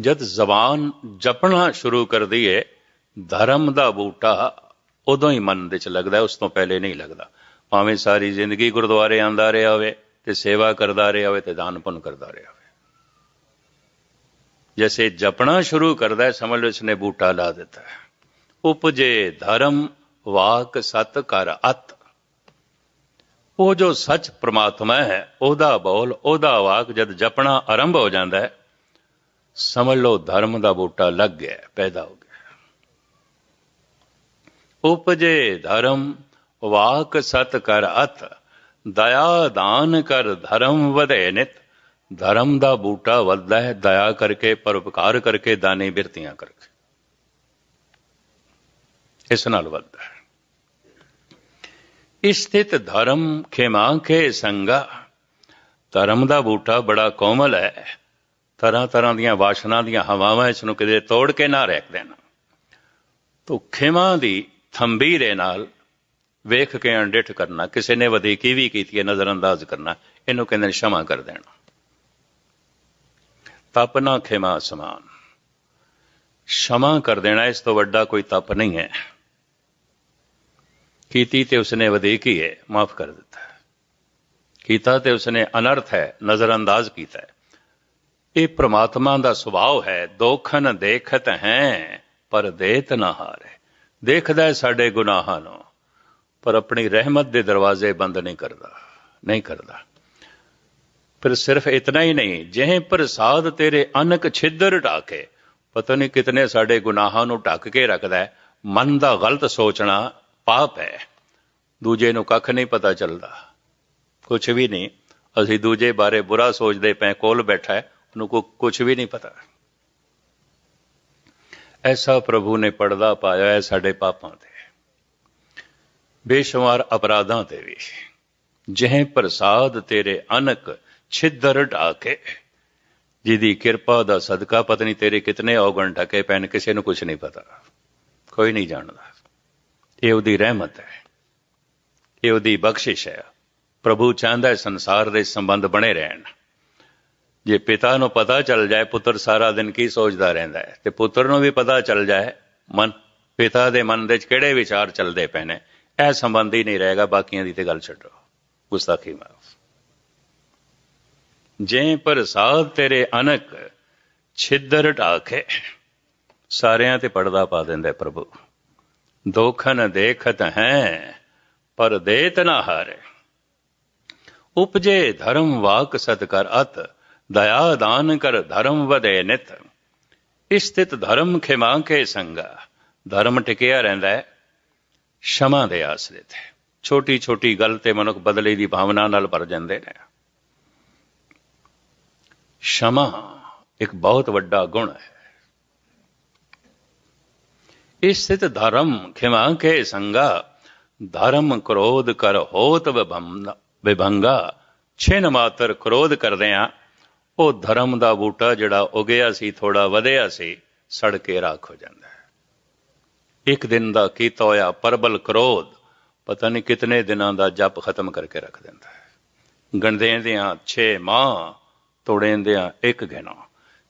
ਜਦ ਜ਼ਬਾਨ ਜਪਣਾ ਸ਼ੁਰੂ ਕਰਦੀ ਹੈ ਧਰਮ ਦਾ ਬੂਟਾ ਉਦੋਂ ਹੀ ਮਨ ਦੇ ਚ ਲੱਗਦਾ, ਉਸ ਤੋਂ ਪਹਿਲੇ ਨਹੀਂ ਲੱਗਦਾ। ਭਾਵੇਂ ਸਾਰੀ ਜ਼ਿੰਦਗੀ ਗੁਰਦੁਆਰੇ ਆਂਦਾ ਰਿਹਾ ਹੋਵੇ, ਤੇ ਸੇਵਾ ਕਰਦਾ ਰਿਹਾ ਹੋਵੇ, ਤੇ ਦਾਨ ਪੁੰਨ ਕਰਦਾ ਰਿਹਾ ਹੋਵੇ। ਜੈਸੇ ਜਪਣਾ ਸ਼ੁਰੂ ਕਰਦਾ ਹੈ, ਸਮਝ ਲਓ ਇਸਨੇ ਬੂਟਾ ਲਾ ਦਿੱਤਾ ਹੈ। ਉਪਜੇ ਧਰਮ, ਵਾਕ, ਸਤ, ਕਰ, ਅਤ। ਉਹ ਜੋ ਸੱਚ ਪ੍ਰਮਾਤਮਾ ਹੈ, ਉਹਦਾ ਬੋਲ, ਉਹਦਾ ਵਾਕ ਜਦ ਜਪਣਾ ਆਰੰਭ ਹੋ ਜਾਂਦਾ ਹੈ ਸਮਝ ਲਓ ਧਰਮ ਦਾ ਬੂਟਾ ਲੱਗ ਗਿਆ, ਪੈਦਾ ਹੋ ਗਿਆ। ਉਪਜੇ ਧਰਮ, ਵਾਕ ਸਤ ਕਰ ਅਤ ਦਇਆ ਦਾਨ ਕਰ ਧਰਮ ਵਧੇ ਨਿਤ। ਧਰਮ ਦਾ ਬੂਟਾ ਵੱਧਦਾ ਹੈ, ਦਇਆ ਕਰਕੇ, ਪਰਉਪਕਾਰ ਕਰਕੇ, ਦਾਨੇ ਬਿਰਤੀਆਂ ਕਰਕੇ। ਇਸ ਨਾਲ ਵੱਧਦਾ ਹੈ। ਸਥਿਤ ਧਰਮ ਖੇਮਾ ਖੇ ਸੰਗਾ। ਧਰਮ ਦਾ ਬੂਟਾ ਬੜਾ ਕੋਮਲ ਹੈ ਤਰ੍ਹਾਂ ਤਰ੍ਹਾਂ ਦੀਆਂ ਵਾਸ਼ਨਾ ਦੀਆਂ ਹਵਾਵਾਂ ਇਸ ਨੂੰ ਕਿਤੇ ਤੋੜ ਕੇ ਨਾ ਰੱਖ ਦੇਣਾ। ਤੋ ਖੇਮਾ ਦੀ ਥੰਬੀਰੇ ਨਾਲ ਵੇਖ ਕੇ ਅੰਡਿਠ ਕਰਨਾ, ਕਿਸੇ ਨੇ ਵਧੀਕੀ ਵੀ ਕੀਤੀ ਹੈ ਨਜ਼ਰ ਅੰਦਾਜ਼ ਕਰਨਾ, ਇਹਨੂੰ ਕਹਿੰਦੇ ਨੇ ਸ਼ਮਾ ਕਰ ਦੇਣਾ। ਤਪ ਨਾ ਖਿਮਾ ਸਮਾਨ ਸ਼ਮਾ ਕਰ ਦੇਣਾ, ਇਸ ਤੋਂ ਵੱਡਾ ਕੋਈ ਤਪ ਨਹੀਂ ਹੈ। ਕੀਤੀ ਤੇ ਉਸਨੇ ਵਧੀਕੀ ਹੈ, ਮਾਫ ਕਰ ਦਿੱਤਾ। ਕੀਤਾ ਤੇ ਉਸਨੇ ਅਨਰਥ ਹੈ ਨਜ਼ਰ ਅੰਦਾਜ਼ ਕੀਤਾ ਹੈ। ਇਹ ਪ੍ਰਮਾਤਮਾ ਦਾ ਸੁਭਾਅ ਹੈ, ਦੋਖਨ ਦੇਖਤ ਹੈ, ਪਰ ਦੇਤ ਨਾ ਹਾਰੇ। ਦੇਖਦਾ ਹੈ ਸਾਡੇ ਗੁਨਾਹਾਂ ਨੂੰ, ਪਰ ਆਪਣੀ ਰਹਿਮਤ ਦੇ ਦਰਵਾਜ਼ੇ ਬੰਦ ਨਹੀਂ ਕਰਦਾ ਨਹੀਂ ਕਰਦਾ। ਫਿਰ ਸਿਰਫ ਇਤਨਾ ਹੀ ਨਹੀਂ ਜਿਹੇ ਪ੍ਰਸਾਦ ਤੇਰੇ ਅਨਕ ਛਿੱਦਰ ਢਾਕੇ, ਪਤਾ ਨਹੀਂ ਕਿਤਨੇ ਸਾਡੇ ਗੁਨਾਹਾਂ ਨੂੰ ਢੱਕ ਕੇ ਰੱਖਦਾ ਹੈ। ਮਨ ਦਾ ਗਲਤ ਸੋਚਣਾ ਪਾਪ ਹੈ। ਦੂਜੇ ਨੂੰ ਕੱਖ ਨਹੀਂ ਪਤਾ ਚੱਲਦਾ। ਕੁਝ ਵੀ ਨਹੀਂ, ਅਸੀਂ ਦੂਜੇ ਬਾਰੇ ਬੁਰਾ ਸੋਚਦੇ ਪਏ, ਕੋਲ ਬੈਠਾ ਹੈ। ਉਹਨੂੰ ਕੋ ਕੁਝ ਵੀ ਨਹੀਂ ਪਤਾ ਐਸਾ ਪ੍ਰਭੂ ਨੇ ਪਰਦਾ ਪਾਇਆ ਹੈ ਸਾਡੇ ਪਾਪਾਂ ਤੇ ਬੇਸ਼ੁਮਾਰ ਅਪਰਾਧਾਂ ਤੇ ਵੀ ਜਿਹੇ ਪ੍ਰਸਾਦ ਤੇਰੇ ਅਨਕ ਛਿੱਦਰ ਢਾਕੇ ਜਿਹਦੀ ਕਿਰਪਾ ਦਾ ਸਦਕਾ ਪਤਨੀ ਤੇਰੇ ਕਿਤਨੇ ਔਗਣ ਢਕੇ ਪੈਣ ਕਿਸੇ ਨੂੰ ਕੁਝ ਨਹੀਂ ਪਤਾ ਕੋਈ ਨਹੀਂ ਜਾਣਦਾ ਇਹ ਉਹਦੀ ਰਹਿਮਤ ਹੈ ਇਹ ਉਹਦੀ ਬਖਸ਼ਿਸ਼ ਹੈ ਪ੍ਰਭੂ ਚਾਹੁੰਦਾ ਹੈ ਸੰਸਾਰ ਦੇ ਸੰਬੰਧ ਬਣੇ ਰਹਿਣ ਜੇ ਪਿਤਾ ਨੂੰ ਪਤਾ ਚੱਲ ਜਾਏ, ਪੁੱਤਰ ਸਾਰਾ ਦਿਨ ਕੀ ਸੋਚਦਾ ਰਹਿੰਦਾ ਹੈ? ਤੇ ਪੁੱਤਰ ਨੂੰ ਵੀ ਪਤਾ ਚੱਲ ਜਾਏ, ਮਨ, ਪਿਤਾ ਦੇ ਮਨ ਦੇ ਵਿੱਚ ਕਿਹੜੇ ਵਿਚਾਰ ਚੱਲਦੇ ਪਏ ਨੇ? ਇਹ ਸੰਬੰਧ ਹੀ ਨਹੀਂ ਰਹੇਗਾ, ਬਾਕੀਆਂ ਦੀ ਤੇ ਗੱਲ ਛੱਡੋ। ਗੁਸਤਾਖੀ ਮਾਫ। ਜੇ ਪ੍ਰਸਾਦ ਤੇਰੇ ਅਨਕ, ਛਿੱਦਰ ਢਾਕੇ। ਸਾਰਿਆਂ ਤੇ ਪਰਦਾ ਪਾ ਦਿੰਦਾ ਪ੍ਰਭੂ। ਦੋਖਨ ਦੇਖਤ ਹੈ ਪਰ ਦੇਤ ਨਾ ਹਾਰੇ। ਉਪਜੇ ਧਰਮ ਵਾਕ ਸਤ ਅਤ ਦਇਆ ਦਾਨ ਕਰ ਧਰਮ ਵਧੇ ਨਿਤ। ਇਸਤਿਤ ਧਰਮ ਖਿਮਾ ਕੇ ਸੰਗਾ। ਧਰਮ ਟਿਕਿਆ ਰਹਿੰਦਾ ਹੈ, ਸ਼ਮਾ ਦੇ ਆਸਰੇ ਤੇ। ਛੋਟੀ ਛੋਟੀ ਗੱਲ ਤੇ ਮਨੁੱਖ ਬਦਲੇ ਦੀ ਭਾਵਨਾ ਨਾਲ ਭਰ ਜਾਂਦੇ ਨੇ। ਸ਼ਮਾ ਇੱਕ ਬਹੁਤ ਵੱਡਾ ਗੁਣ ਹੈ। ਇਸਤਿਤ ਧਰਮ ਖਿਮਾ ਕੇ ਸੰਗਾ। ਧਰਮ ਕ੍ਰੋਧ ਕਰ ਹੋਤ ਵਿਭੰਗਾ। ਛਿਨ ਮਾਤਰ ਕ੍ਰੋਧ ਕਰਦੇ ਆ ਉਹ ਧਰਮ ਦਾ ਬੂਟਾ ਜਿਹੜਾ ਉਗਿਆ ਸੀ, ਥੋੜਾ ਵਧਿਆ ਸੀ ਸੜ ਕੇ ਰਾਖ ਹੋ ਜਾਂਦਾ ਹੈ। ਇੱਕ ਦਿਨ ਦਾ ਕੀਤਾ ਹੋਇਆ ਪਰਬਲ ਕ੍ਰੋਧ ਪਤਾ ਨਹੀਂ ਕਿਤਨੇ ਦਿਨਾਂ ਦਾ ਜਪ ਖਤਮ ਕਰਕੇ ਰੱਖ ਦਿੰਦਾ ਹੈ। ਗਣਦੇ ਦਿਆਂ 6 ਮਾਹ ਤੋੜੇ ਇੱਕ ਗਿਣਾ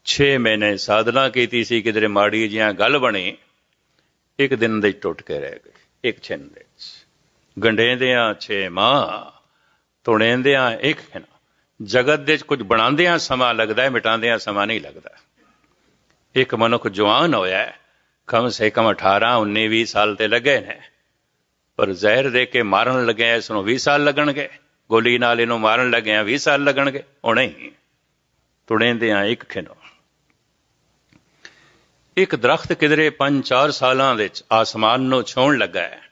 6 ਮਹੀਨੇ ਸਾਧਨਾ ਕੀਤੀ ਸੀ, ਕਿਧਰੇ ਮਾੜੀ ਜਿਹਾ ਗੱਲ ਬਣੀ, ਇੱਕ ਦਿਨ ਦੇ ਟੁੱਟ ਕੇ ਰਹਿ ਗਏ, ਇੱਕ ਛਿਨ ਗੰਡੇਂਦਿਆਂ ਗੰਡੇ ਦਿਆਂ 6 ਮਾਹ ਤੋੜੇ ਇੱਕ ਗਿਣਾ ਜਗਤ ਦੇ ਕੁਝ ਬਣਾਉਂਦਿਆਂ ਸਮਾਂ ਲੱਗਦਾ ਹੈ, ਮਿਟਾਉਂਦਿਆਂ ਸਮਾਂ ਨਹੀਂ ਲੱਗਦਾ। ਇੱਕ ਮਨੁੱਖ ਜਵਾਨ ਹੋਇਆ ਕਮ ਸੇ ਕਮ 18 19 20 ਸਾਲ ਤੇ ਲੱਗੇ ਨੇ। ਪਰ ਜ਼ਹਿਰ ਦੇ ਕੇ ਮਾਰਨ ਲੱਗੇ ਇਸ ਨੂੰ 20 ਸਾਲ ਲੱਗਣਗੇ। ਗੋਲੀ ਨਾਲ ਇਹਨੂੰ ਮਾਰਨ ਲੱਗੇ 20 ਸਾਲ ਲੱਗਣਗੇ। ਉਹ ਨਹੀਂ। ਤੁੜੇਂਦਿਆਂ ਇੱਕ ਖਿਨੋ। ਇੱਕ ਦਰਖਤ ਕਿਧਰੇ 5-4 ਸਾਲਾਂ ਵਿੱਚ ਆਸਮਾਨ ਨੂੰ ਛੋਣ ਲੱਗਾ ਹੈ।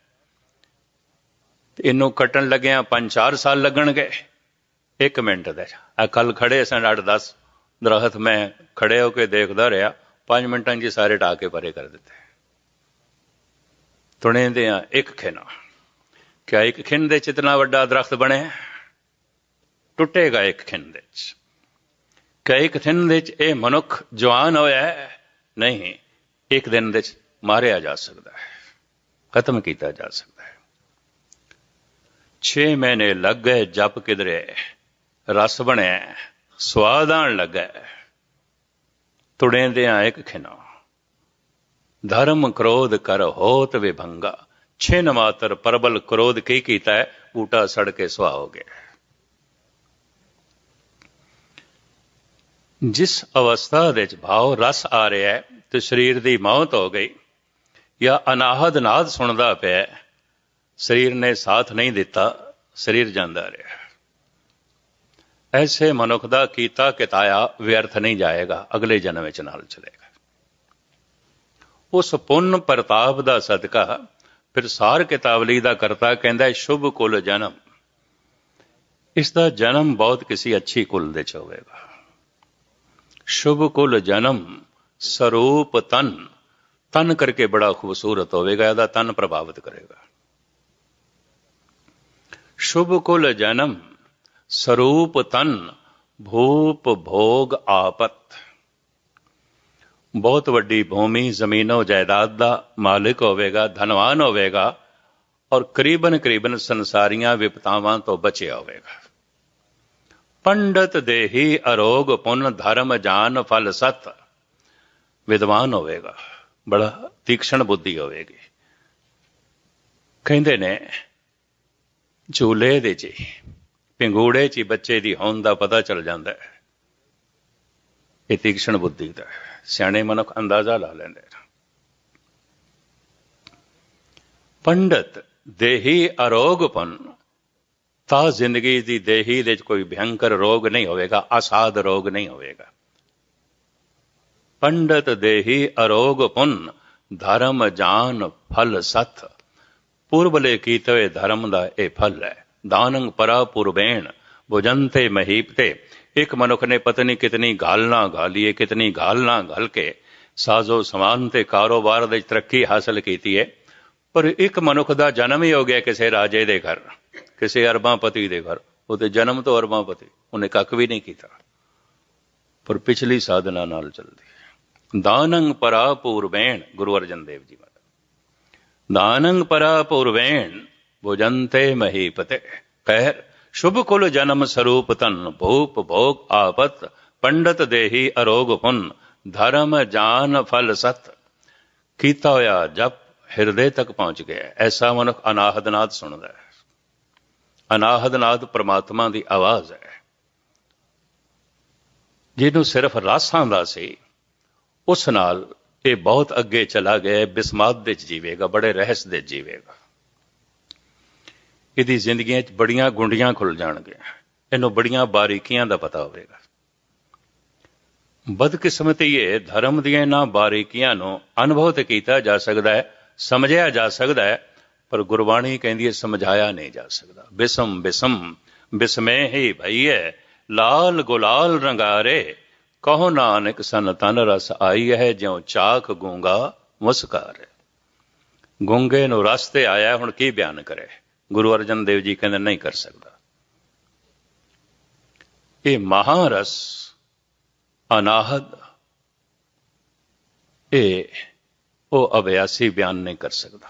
ਇਹਨੂੰ ਕੱਟਣ ਲੱਗਿਆ 5-4 ਸਾਲ ਲੱਗਣਗੇ। ਇੱਕ ਮਿੰਟ ਦੇ। ਆ ਕੱਲ ਖੜੇ ਸਨ 8-10 ਦਰਖਤ ਮੈਂ ਖੜੇ ਹੋ ਕੇ ਦੇਖਦਾ ਰਿਹਾ। 5 ਮਿੰਟਾਂ 'ਚ ਸਾਰੇ ਢਾ ਕੇ ਪਰੇ ਕਰ ਦਿੱਤੇ। ਤੁਣੇਂਦੇ ਆ ਇੱਕ ਖਿਨਾ। ਕਿਆ ਇੱਕ ਖਿੰਨ ਦੇ ਇਤਨਾ ਵੱਡਾ ਦਰਖਤ ਬਣੇ? ਟੁੱਟੇਗਾ ਇੱਕ ਖਿੰਨ ਦੇ ਚ। ਕਿਆ ਇੱਕ ਖਿੰਨ ਦੇ ਚ ਇਹ ਮਨੁੱਖ ਜਵਾਨ ਹੋਇਆ ਨਹੀਂ, ਇੱਕ ਦਿਨ ਦੇ ਚ ਮਾਰਿਆ ਜਾ ਸਕਦਾ ਹੈ। ਖਤਮ ਕੀਤਾ ਜਾ ਸਕਦਾ ਹੈ। 6 ਮਹੀਨੇ ਲੱਗ ਗਏ ਜਪ ਕਿਧਰੇ। ਰਸ ਬਣਿਆ, ਸਵਾਦ ਆਣ ਲੱਗਾ। ਤੁੜੇਂਦਿਆਂ ਇੱਕ ਖਿਨਾ ਧਰਮ ਕ੍ਰੋਧ ਕਰ ਹੋਤ ਵਿਭੰਗਾ। ਛਿਨ ਮਾਤਰ ਪਰਬਲ ਕ੍ਰੋਧ ਕੀ ਕੀਤਾ ਹੈ? ਬੂਟਾ ਸੜ ਕੇ ਸੁਆਹ ਹੋ ਗਿਆ। ਜਿਸ ਅਵਸਥਾ ਵਿੱਚ ਭਾਵ ਰਸ ਆ ਰਿਹਾ ਹੈ, ਤੇ ਸਰੀਰ ਦੀ ਮੌਤ ਹੋ ਗਈ, ਜਾਂ ਅਨਾਹਦ ਨਾਦ ਸੁਣਦਾ ਪਿਆ ਸਰੀਰ ਨੇ ਸਾਥ ਨਹੀਂ ਦਿੱਤਾ, ਸਰੀਰ ਜਾਂਦਾ ਰਿਹਾ। ਐਸੇ ਮਨੁੱਖ ਦਾ ਕੀਤਾ ਕਿਤਾਇਆ ਵਿਅਰਥ ਨਹੀਂ ਜਾਏਗਾ ਅਗਲੇ ਜਨਮ ਵਿੱਚ ਨਾਲ ਚਲੇਗਾ ਉਸ ਪੁੰਨ ਪ੍ਰਤਾਪ ਦਾ ਸਦਕਾ ਫਿਰ ਸਾਰ ਕਿਤਾਬਲੀ ਦਾ ਕਰਤਾ ਕਹਿੰਦਾ ਸ਼ੁਭ ਕੁਲ ਜਨਮ ਇਸ ਦਾ ਜਨਮ ਬਹੁਤ ਕਿਸੇ ਅੱਛੀ ਕੁਲ ਦੇ ਚ ਹੋਵੇਗਾ ਸ਼ੁਭ ਕੁਲ ਜਨਮ ਸਰੂਪ ਤਨ ਤਨ ਕਰਕੇ ਬੜਾ ਖੂਬਸੂਰਤ ਹੋਵੇਗਾ ਇਹਦਾ ਤਨ ਪ੍ਰਭਾਵਿਤ ਕਰੇਗਾ ਸ਼ੁਭ ਕੁਲ ਜਨਮ ਸਰੂਪ ਤਨ ਭੂਪ ਭੋਗ ਆਪਤ ਬਹੁਤ ਵੱਡੀ ਭੂਮੀ ਜ਼ਮੀਨੋ ਜਾਇਦਾਦ ਦਾ ਮਾਲਕ ਹੋਵੇਗਾ ਧਨਵਾਨ ਹੋਵੇਗਾ ਔਰ ਕਰੀਬਨ ਕਰੀਬਨ ਸੰਸਾਰੀਆਂ ਵਿਪਤਾਵਾਂ ਤੋਂ ਬਚਿਆ ਹੋਵੇਗਾ ਪੰਡਤ ਦੇਹੀ ਅਰੋਗ ਪੁੰਨ ਧਰਮ ਜਾਨ ਫਲ ਸਤ ਵਿਦਵਾਨ ਹੋਵੇਗਾ ਬੜਾ ਤੀਕਸ਼ਣ ਬੁੱਧੀ ਹੋਵੇਗੀ ਕਹਿੰਦੇ ਨੇ ਝੂਲੇ ਦੇ ਚ ਪਿੰਗੂੜੇ ਚ ਬੱਚੇ ਦੀ ਹੋਂਦ ਦਾ ਪਤਾ ਚੱਲ ਜਾਂਦਾ ਹੈ। ਇਹ ਤੀਕਸ਼ਣ ਬੁੱਧੀ ਦਾ ਸਿਆਣੇ ਮਨੁੱਖ ਅੰਦਾਜ਼ਾ ਲਾ ਲੈਂਦੇ ਪੰਡਤ ਦੇਹੀ ਅਰੋਗਪਨ, ਤਾਂ ਜ਼ਿੰਦਗੀ ਦੀ ਦੇਹੀ ਦੇ ਵਿੱਚ ਕੋਈ ਭਿਆੰਕਰ ਰੋਗ ਨਹੀਂ ਹੋਵੇਗਾ, ਅਸਾਧ ਰੋਗ ਨਹੀਂ ਹੋਵੇਗਾ। ਪੰਡਤ ਦੇਹੀ ਅਰੋਗਪਨ, ਧਰਮ ਜਾਨ ਫਲ ਸਤ ਪੁਰਬਲੇ ਕੀਤੇ ਹੋਏ ਧਰਮ ਦਾ ਇਹ ਫਲ ਹੈ। ਦਾਨੰ ਪਰਾ ਪੁਰਬੇਣ ਭੁਜੰਤੇ ਮਹੀਪਤੇ। ਇੱਕ ਮਨੁੱਖ ਨੇ ਪਤਨੀ ਕਿਤਨੀ ਗਾਲ ਨਾ ਗਾਲੀਏ ਕਿਤਨੀ ਗਾਲ ਨਾ ਗਲ ਕੇ, ਸਾਜ਼ੋ ਸਮਾਨ ਤੇ ਕਾਰੋਬਾਰ ਦੇ ਤਰੱਕੀ ਹਾਸਲ ਕੀਤੀ ਹੈ ਪਰ ਇੱਕ ਮਨੁੱਖ ਦਾ ਜਨਮ ਹੀ ਹੋ ਗਿਆ ਕਿਸੇ ਰਾਜੇ ਦੇ ਘਰ, ਕਿਸੇ ਅਰਬਾਪਤੀ ਦੇ ਘਰ। ਉਹਦੇ ਜਨਮ ਤੋਂ ਅਰਬਾਪਤੀ ਉਹਨੇ ਕੱਖ ਵੀ ਨਹੀਂ ਕੀਤਾ। ਪਰ ਪਿਛਲੀ ਸਾਧਨਾ ਨਾਲ ਚੱਲਦੀ ਹੈ। ਦਾਨੰਗ ਪਰਾ ਪੂਰਬੇਣ, ਗੁਰੂ ਅਰਜਨ ਦੇਵ ਜੀ ਮਹਾਰਾਜ। ਦਾਨੰਗ ਪਰਾ ਪੂਰਬੇਣ ਭੁਜੰਤੇ ਮਹੀਪਤੇ ਕਹਿਰ शुभ कुल जन्म स्वरूप तन भूप भोग आपत पंडित देही अरोग पुन धर्म जान फल सत ਕੀਤਾ ਹੋਇਆ ਜਪ ਹਿਰਦੇ ਤੱਕ ਪਹੁੰਚ ਗਿਆ ਐਸਾ ਮਨੁੱਖ ਅਨਾਹਦ ਨਾਦ ਸੁਣਦਾ ਹੈ ਅਨਾਹਦ ਨਾਦ ਪ੍ਰਮਾਤਮਾ ਦੀ ਆਵਾਜ਼ ਹੈ ਜਿਹਨੂੰ ਸਿਰਫ ਰਾਸਾਂ ਦਾ ਸੀ ਉਸ ਨਾਲ ਇਹ ਬਹੁਤ ਅੱਗੇ ਚਲਾ ਗਿਆ ਬਿਸਮਾਤ ਦੇ ਜੀਵੇਗਾ ਬੜੇ ਰਹਿਸ ਦੇ ਜੀਵੇਗਾ ਇਹਦੀ ਜ਼ਿੰਦਗੀਆਂ 'ਚ ਬੜੀਆਂ ਗੁੰਡੀਆਂ ਖੁੱਲ ਜਾਣਗੀਆਂ। ਇਹਨੂੰ ਬੜੀਆਂ ਬਾਰੀਕੀਆਂ ਦਾ ਪਤਾ ਹੋਵੇਗਾ। ਬਦਕਿਸਮਤੀ ਇਹ ਧਰਮ ਦੀਆਂ ਇਹਨਾਂ ਬਾਰੀਕੀਆਂ ਨੂੰ ਅਨੁਭਵ ਤੇ ਕੀਤਾ ਜਾ ਸਕਦਾ ਹੈ, ਸਮਝਿਆ ਜਾ ਸਕਦਾ ਹੈ, ਪਰ ਗੁਰਬਾਣੀ ਕਹਿੰਦੀ ਹੈ, ਸਮਝਾਇਆ ਨਹੀਂ ਜਾ ਸਕਦਾ। ਬਿਸਮ ਬਿਸਮ, ਬਿਸਮੇ ਹੀ ਭਈਏ ਲਾਲ ਗੁਲਾਲ ਰੰਗਾਰੇ, ਕਹੋ ਨਾਨਕ ਸਨ ਤਨ ਰਸ ਆਈ ਹੈ ਜਿਉ ਚਾਖ ਗੂੰਗਾ ਮੁਸਕਾਰ। ਗੁੰਗੇ ਨੂੰ ਰਸ ਤੇ ਆਇਆ, ਹੁਣ ਕੀ ਬਿਆਨ ਕਰੇ? ਗੁਰੂ ਅਰਜਨ ਦੇਵ ਜੀ ਕਹਿੰਦੇ ਨਹੀਂ ਕਰ ਸਕਦਾ। ਇਹ ਮਹਾਰਸ, ਅਨਾਹਦ, ਇਹ ਉਹ ਅਭਿਆਸੀ ਬਿਆਨ ਨਹੀਂ ਕਰ ਸਕਦਾ।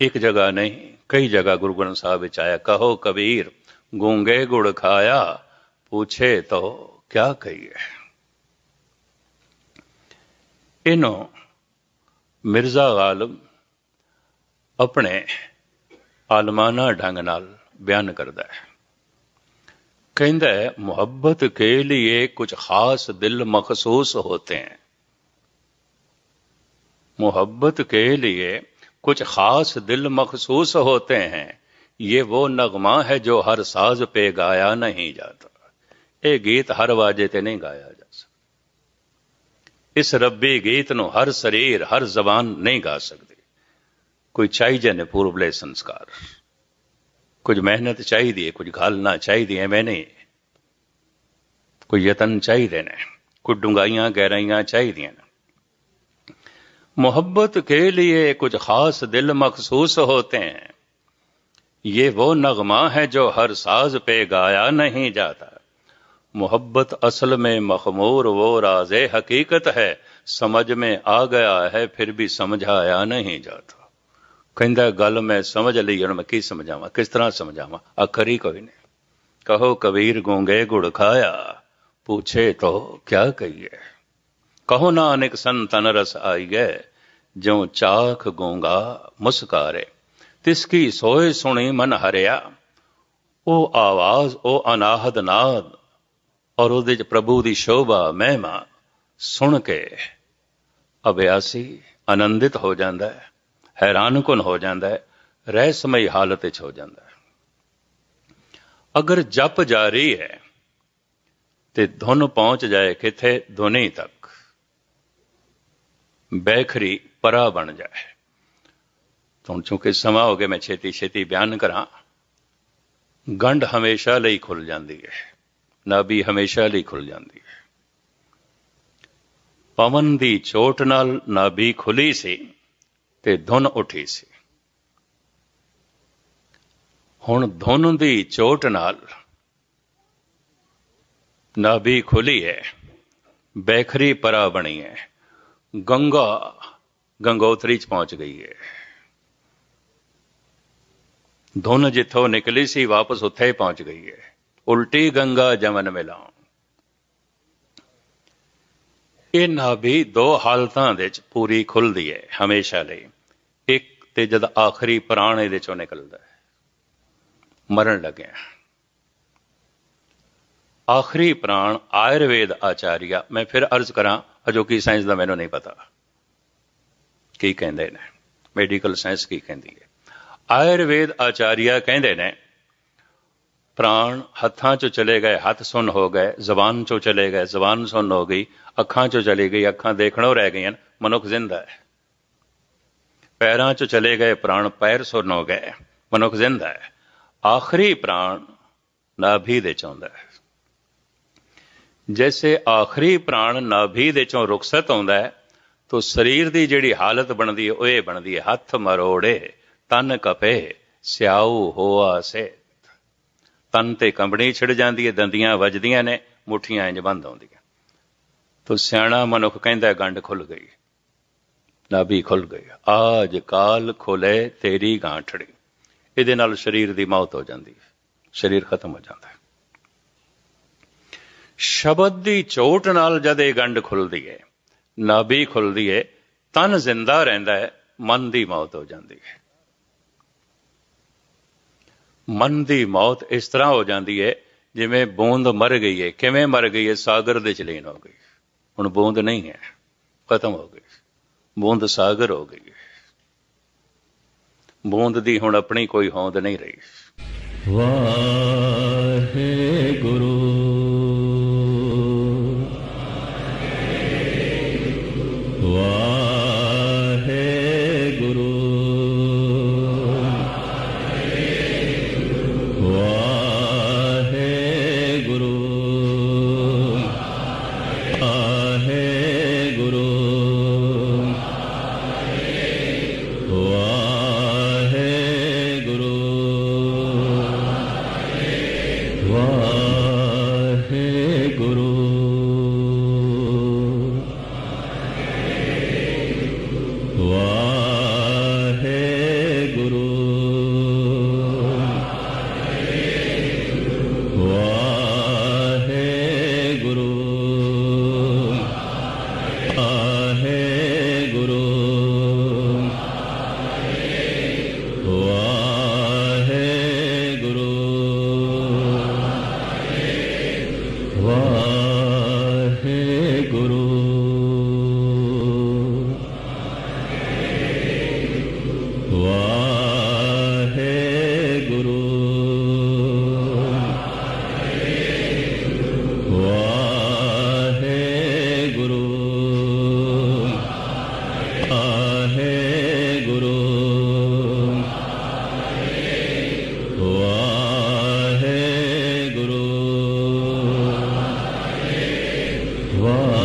ਇੱਕ ਜਗ੍ਹਾ ਨਹੀਂ, ਕਈ ਜਗ੍ਹਾ ਗੁਰੂ ਗ੍ਰੰਥ ਸਾਹਿਬ ਵਿੱਚ ਆਇਆ, ਕਹੋ ਕਬੀਰ, ਗੂੰਗੇ ਗੁੜ ਖਾਇਆ, ਪੁੱਛੇ ਤੋ ਕਿਆ ਕਹੀਏ। ਇਹਨੂੰ ਮਿਰਜ਼ਾ ਗਾਲਬ ਆਪਣੇ ਆਲਮਾਨਾ ਢੰਗ ਨਾਲ ਬਿਆਨ ਕਰਦਾ ਹੈ ਕਹਿੰਦਾ ਹੈ ਮੁਹੱਬਤ ਕੇ ਲਈ ਕੁਝ ਖਾਸ ਦਿਲ ਮਖਸੂਸ ਹੋਤੇ हैं मोहब्बत के लिए कुछ खास दिल मखसूस होते हैं ये वो नगमा है जो हर साज पे गाया नहीं जाता ਇਹ ਗੀਤ ਹਰ ਵਾਜੇ ਤੇ ਨਹੀਂ ਗਾਇਆ ਜਾ ਸਕਦਾ ਇਸ ਰੱਬੀ ਗੀਤ ਨੂੰ ਹਰ ਸਰੀਰ ਹਰ ਜ਼ਬਾਨ ਨਹੀਂ ਗਾ ਸਕਦੀ कोई चाहिए ने पूर्वले संस्कार। कुछ मेहनत चाहिए कुछ घालना चाहिए मैंने कोई यतन चाहिए ने, कुछ डूंगाइया, गहराइया चाहिए मोहब्बत के लिए कुछ खास दिल मखसूस होते हैं। ये वो नगमा है जो हर साज पे गाया नहीं जाता। मोहब्बत असल में मखमूर, वो राजे हकीकत है। समझ में आ गया है, फिर भी समझाया नहीं जाता। ਕਹਿੰਦਾ, ਗੱਲ ਮੈਂ ਸਮਝ ਲਈ, ਹੁਣ ਮੈਂ ਕੀ ਸਮਝਾਵਾਂ? ਕਿਸ ਤਰ੍ਹਾਂ ਸਮਝਾਵਾਂ? ਆਖਰੀ ਕੋਈ ਨਹੀਂ। ਕਹੋ, ਕਬੀਰ ਗੁੰਗੇ ਗੁੜ ਖਾਇਆ, ਪੁੱਛੇ ਤੋ ਕਿਆ ਕਹੀਏ? ਕਹੋ, ਨਾਨਕ ਸੰਤਨ ਰਸ ਆਈ ਗਏ ਜਿਉ ਚਾਖ ਗੂੰਗਾ ਮੁਸਕਾਰੇ। ਤਿਸ ਕੀ ਸੋਏ ਸੁਣੀ ਮਨ ਹਰਿਆ, ਉਹ ਆਵਾਜ਼, ਉਹ ਅਨਾਹਦ ਨਾਦ, ਔਰ ਉਹਦੇ ਚ ਪ੍ਰਭੂ ਦੀ ਸ਼ੋਭਾ, ਮਹਿਮਾ ਸੁਣ ਕੇ ਅਭਿਆਸੀ, ਆਨੰਦਿਤ ਹੋ ਜਾਂਦਾ ਹੈ। ਹੈਰਾਨਕੁਨ ਹੋ ਜਾਂਦਾ ਹੈ, ਰਹਿਸਮਈ ਹਾਲਤ ਵਿੱਚ ਹੋ ਜਾਂਦਾ ਹੈ। ਅਗਰ ਜਪ ਜਾਰੀ ਹੈ, ਤੇ ਧੁਨ ਪਹੁੰਚ ਜਾਏ ਕਿਥੇ? ਧੁਨੀ ਤੱਕ। ਬੈਖਰੀ ਪਰਾ ਬਣ ਜਾਏ। ਤੋਂ ਚੁੱਕੇ ਸਮਾਂ ਹੋ ਗਿਆ, ਮੈਂ ਛੇਤੀ ਛੇਤੀ ਬਿਆਨ ਕਰਾਂ। ਗੰਢ ਹਮੇਸ਼ਾ ਲਈ ਖੁੱਲ ਜਾਂਦੀ ਹੈ, ਨਾਭੀ ਹਮੇਸ਼ਾ ਲਈ ਖੁੱਲ ਜਾਂਦੀ ਹੈ। ਪਵਨ ਦੀ ਚੋਟ ਨਾਲ ਨਾਭੀ ਖੁੱਲੀ ਸੀ। ਤੇ ਧੁਨ ਉੱਠੀ ਸੀ। ਹੁਣ ਧੁਨ ਦੀ ਚੋਟ ਨਾਲ ਨਾਭੀ ਖੁੱਲੀ ਹੈ, ਬੈਖਰੀ ਪਰਾ ਬਣੀ ਹੈ, ਗੰਗਾ ਗੰਗੋਤਰੀ ਚ ਪਹੁੰਚ ਗਈ ਹੈ। ਧੁਨ ਜਿੱਥੋਂ ਨਿਕਲੀ ਸੀ, ਵਾਪਸ ਉੱਥੇ ਹੀ ਪਹੁੰਚ ਗਈ ਹੈ। ਉਲਟੀ ਗੰਗਾ ਜਮਨ ਮਿਲਾਉ ਇਹ ਨਾਭੀ ਦੋ ਹਾਲਤਾਂ ਦੇ ਵਿੱਚ ਪੂਰੀ ਖੁੱਲਦੀ ਹੈ ਹਮੇਸ਼ਾ ਲਈ। ਇੱਕ ਤੇ ਜਦ ਆਖਰੀ ਪ੍ਰਾਣ ਇਹਦੇ ਚੋਂ ਨਿਕਲਦਾ ਹੈ, ਮਰਨ ਲੱਗਿਆ ਆਖਰੀ ਪ੍ਰਾਣ ਆਯੁਰਵੇਦ ਆਚਾਰੀਆ, ਮੈਂ ਫਿਰ ਅਰਜ਼ ਕਰਾਂ ਅਜੋਕੀ ਸਾਇੰਸ ਦਾ ਮੈਨੂੰ ਨਹੀਂ ਪਤਾ। ਕੀ ਕਹਿੰਦੇ ਨੇ? ਮੈਡੀਕਲ ਸਾਇੰਸ ਕੀ ਕਹਿੰਦੀ ਹੈ? ਆਯੁਰਵੇਦ ਆਚਾਰੀਆ ਕਹਿੰਦੇ ਨੇ ਪ੍ਰਾਣ ਹੱਥਾਂ ਚੋਂ ਚਲੇ ਗਏ, ਹੱਥ ਸੁੰਨ ਹੋ ਗਏ, ਜ਼ਬਾਨ ਚੋਂ ਚਲੇ ਗਏ, ਜ਼ਬਾਨ ਸੁੰਨ ਹੋ ਗਈ, ਅੱਖਾਂ ਚੋਂ ਚਲੀ ਗਈ, ਅੱਖਾਂ ਦੇਖਣੋਂ ਰਹਿ ਗਈਆਂ, ਮਨੁੱਖ ਜ਼ਿੰਦਾ ਹੈ। ਪੈਰਾਂ ਚੋਂ ਚਲੇ ਗਏ, ਪ੍ਰਾਣ ਪੈਰ ਸੁੰਨ ਹੋ ਗਏ, ਮਨੁੱਖ ਜ਼ਿੰਦਾ ਹੈ। ਆਖਰੀ ਪ੍ਰਾਣ ਨਾਭੀ ਦੇ ਚੋਂਦਾ ਹੈ। ਜੈਸੇ ਆਖਰੀ ਪ੍ਰਾਣ ਨਾਭੀ ਦੇ ਚੋਂ ਰੁਖਸਤ ਆਉਂਦਾ ਹੈ, ਤੋ ਸਰੀਰ ਦੀ ਜਿਹੜੀ ਹਾਲਤ ਬਣਦੀ ਹੈ, ਉਹ ਇਹ ਬਣਦੀ ਹੈ, ਹੱਥ ਮਰੋੜੇ, ਤਨ ਕਪੇ, ਸਿਆਉ ਹੋਆ ਸੇ ਤਨ ਤੇ ਕੰਬਣੀ ਛਿੜ ਜਾਂਦੀ ਹੈ ਦੰਦੀਆਂ ਵੱਜਦੀਆਂ ਨੇ, ਮੁਠੀਆਂ ਇੰਜ ਬੰਦ ਆਉਂਦੀਆਂ। ਤੋ ਸਿਆਣਾ ਮਨੁੱਖ ਕਹਿੰਦਾ ਗੰਢ ਖੁੱਲ ਗਈ ਨਾਭੀ ਖੁੱਲ ਗਈ ਆਜ ਕਾਲ ਖੁਲੇ ਤੇਰੀ ਗਾਂਠੜੀ ਇਹਦੇ ਨਾਲ ਸਰੀਰ ਦੀ ਮੌਤ ਹੋ ਜਾਂਦੀ ਹੈ ਸਰੀਰ ਖਤਮ ਹੋ ਜਾਂਦਾ ਹੈ ਸ਼ਬਦ ਦੀ ਚੋਟ ਨਾਲ ਜਦ ਇਹ ਗੰਢ ਖੁੱਲਦੀ ਹੈ ਨਾਭੀ ਖੁੱਲਦੀ ਹੈ ਤਨ ਜ਼ਿੰਦਾ ਰਹਿੰਦਾ ਹੈ ਮਨ ਦੀ ਮੌਤ ਹੋ ਜਾਂਦੀ ਹੈ ਮਨ ਦੀ ਮੌਤ ਇਸ ਤਰ੍ਹਾਂ ਹੋ ਜਾਂਦੀ ਹੈ, ਜਿਵੇਂ ਬੂੰਦ ਮਰ ਗਈ ਹੈ। ਕਿਵੇਂ ਮਰ ਗਈ ਹੈ? ਸਾਗਰ ਦੇ ਚਲੀਨ ਹੋ ਗਈ। ਹੁਣ ਬੂੰਦ ਨਹੀਂ ਹੈ। ਖਤਮ ਹੋ ਗਈ। ਬੂੰਦ ਸਾਗਰ ਹੋ ਗਈ ਹੈ। ਬੂੰਦ ਦੀ ਹੁਣ ਆਪਣੀ ਕੋਈ ਹੋਂਦ ਨਹੀਂ ਰਹੀ। ਵਾਹਿਗੁਰੂ ਵਾਹਿਗੁਰੂ Shiva.